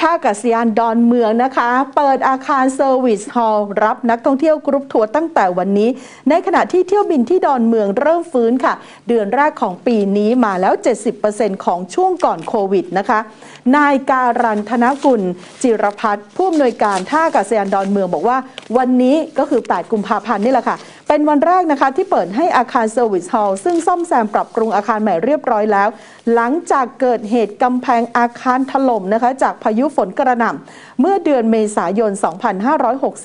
ท่าอากาศยานดอนเมืองนะคะ เปิดอาคารเซอร์วิสฮอลล์รับนักท่องเที่ยวกรุ๊ปทัวร์ตั้งแต่วันนี้ ในขณะที่เที่ยวบินที่ดอนเมืองเริ่มฟื้นค่ะ เดือนแรกของปีนี้มาแล้ว 70%ของช่วงก่อนโควิดนะคะ นายการันธนกุล จิรพัฒน์ผู้อำนวยการท่าอากาศยานดอนเมืองบอกว่า วันนี้ก็คือ 8 กุมภาพันธ์นี่แหละค่ะ เป็นวันแรกนะคะที่เปิดให้อาคารเซอร์วิสฮอลล์ซึ่งซ่อมแซมปรับปรุงอาคารใหม่เรียบร้อยแล้ว หลังจากเกิดเหตุกำแพงอาคารถล่มนะคะจากพายุฝนกระหน่ำเมื่อเดือนเมษายน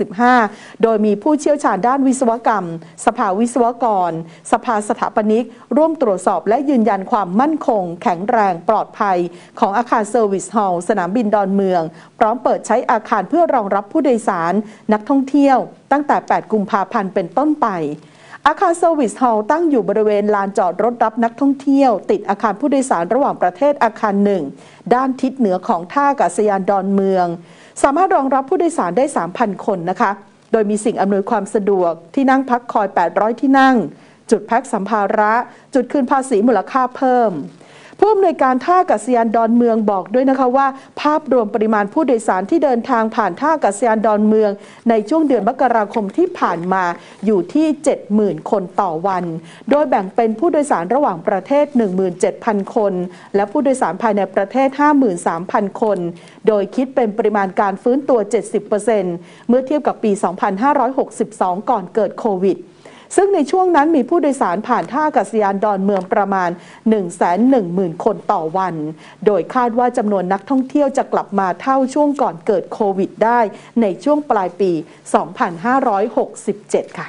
2565 โดยมีผู้เชี่ยวชาญด้านวิศวกรรม สภาวิศวกร สภาสถาปนิก ร่วมตรวจสอบและยืนยันความมั่นคง แข็งแรงปลอดภัย ของอาคารเซอร์วิสฮอลล์สนามบินดอนเมือง พร้อมเปิดใช้อาคารเพื่อรองรับผู้โดยสาร นักท่องเที่ยวตั้งแต่ 8 กุมภาพันธ์เป็นต้นไป อาคารเซอร์วิสฮอลล์ตั้งอยู่บริเวณลานจอดรถรับนักท่องเที่ยว ติดอาคารผู้โดยสารระหว่างประเทศอาคารหนึ่งด้านทิศเหนือของท่าอากาศยานดอนเมือง สามารถรองรับผู้โดยสารได้ 3,000 คนนะคะ โดยมีสิ่งอำนวยความสะดวกที่นั่งพักคอย 800 ที่นั่ง จุดแพ็คสัมภาระ จุดคืนภาษีมูลค่าเพิ่ม ผู้อำนวยการท่าอากาศยานดอนเมืองบอกด้วยนะคะว่า ภาพรวมปริมาณผู้โดยสารที่เดินทางผ่านท่าอากาศยานดอนเมือง ในช่วงเดือนมกราคมที่ผ่านมาอยู่ที่ 70,000 คนต่อวัน โดยแบ่งเป็นผู้โดยสารระหว่างประเทศ 17,000 คน และผู้โดยสารภายในประเทศ 53,000 คน โดยคิดเป็นปริมาณการฟื้นตัว 70%เมื่อเทียบกับปี 2562 ก่อนเกิดโควิด ซึ่งในช่วงนั้นมีผู้โดยสารผ่านท่าอากาศยานดอนเมืองประมาณ 110,000 คนต่อวัน โดยคาดว่าจำนวนนักท่องเที่ยวจะกลับมาเท่าช่วงก่อนเกิดโควิดได้ในช่วงปลายปี 2567 ค่ะ